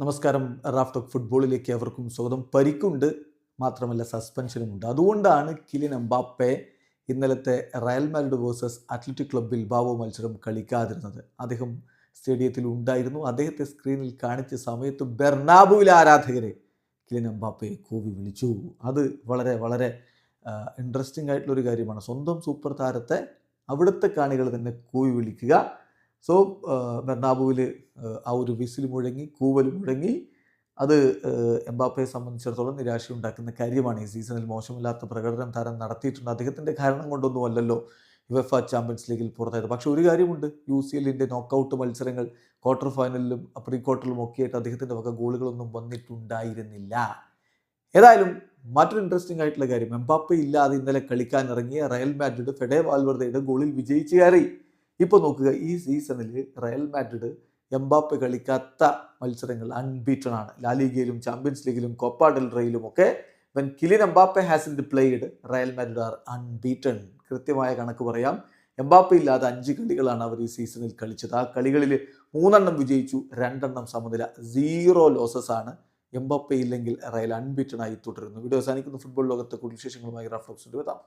നമസ്കാരം. Raf talk ഫുട്ബോളിലേക്ക് അവർക്കും സ്വാഗതം. പരിക്കുണ്ട് മാത്രമല്ല സസ്പെൻഷനും ഉണ്ട് അതുകൊണ്ടാണ് കിലിൻ എംബാപ്പെ ഇന്നലത്തെ Real Madrid versus Athletic Club Bilbao മത്സരം കളിക്കാതിരുന്നത്. അദ്ദേഹം സ്റ്റേഡിയത്തിൽ ഉണ്ടായിരുന്നു. അദ്ദേഹത്തെ സ്ക്രീനിൽ കാണിച്ച സമയത്ത് ബെർണാബുവിലെ ആരാധകരെ കിലിൻ എംബാപ്പയെ കൂവി വിളിച്ചു. അത് വളരെ വളരെ ഇൻട്രസ്റ്റിംഗ് ആയിട്ടുള്ളൊരു കാര്യമാണ്. സ്വന്തം സൂപ്പർ താരത്തെ അവിടുത്തെ കാണികൾ തന്നെ കൂവി വിളിക്കുക. സോ ബെർണാബുവിൽ ആ ഒരു വിസിൽ മുഴങ്ങി കൂവൽ മുഴങ്ങി അത് എംബാപ്പയെ സംബന്ധിച്ചിടത്തോളം നിരാശയുണ്ടാക്കുന്ന കാര്യമാണ്. ഈ സീസണിൽ മോശമില്ലാത്ത പ്രകടനം താരം നടത്തിയിട്ടുണ്ട്. അദ്ദേഹത്തിന്റെ കാരണം കൊണ്ടൊന്നും അല്ലല്ലോ യുവഫ ചാമ്പ്യൻസ് ലീഗിൽ പുറത്തായത്. പക്ഷേ ഒരു കാര്യമുണ്ട്. യു സി എല്ലിന്റെ നോക്കൗട്ട് മത്സരങ്ങൾ ക്വാർട്ടർ ഫൈനലിലും പ്രീ ക്വാർട്ടറിലും ഒക്കെ ആയിട്ട് അദ്ദേഹത്തിന്റെ വക ഗോളുകളൊന്നും വന്നിട്ടുണ്ടായിരുന്നില്ല. ഏതായാലും മറ്റൊരു ഇൻട്രസ്റ്റിംഗ് ആയിട്ടുള്ള കാര്യം. എംബാപ്പ ഇല്ലാതെ ഇന്നലെ കളിക്കാൻ ഇറങ്ങിയ റയൽ മാഡ്രിഡ് ഫെഡേ വാൽവർദയുടെ ഗോളിൽ വിജയിച്ചു കയറി. ഇപ്പോൾ നോക്കുക ഈ സീസണിൽ റയൽ മാഡ്രിഡ് എംബാപ്പ് കളിക്കാത്ത മത്സരങ്ങൾ അൺബീറ്റൺ ആണ്. ലാലിഗയിലും ചാമ്പ്യൻസ് ലീഗിലും കോപ്പ ഡെൽ റയിലും ഒക്കെ when Kylian Mbappe has in played Real Madrid are unbeaten കൃത്യമായ കണക്ക് പറയാം. എംബാപ്പെ ഇല്ലാതെ അഞ്ച് കളികളാണ് അവർ ഈ സീസണിൽ കളിച്ചത്. ആ കളികളിൽ മൂന്നെണ്ണം വിജയിച്ചു രണ്ടെണ്ണം സമനില സീറോ ലോസസ് ആണ്. എംബാപ്പ ഇല്ലെങ്കിൽ റയൽ അൺബീറ്റൺ ആയി തുടരുന്നു. വീഡിയോ അവസാനിക്കുന്ന. ഫുട്ബോൾ ലോകത്തെ കൂടുതൽ വിശേഷങ്ങളുമായി റഫ്ലോക്സിന്റെ എത്താം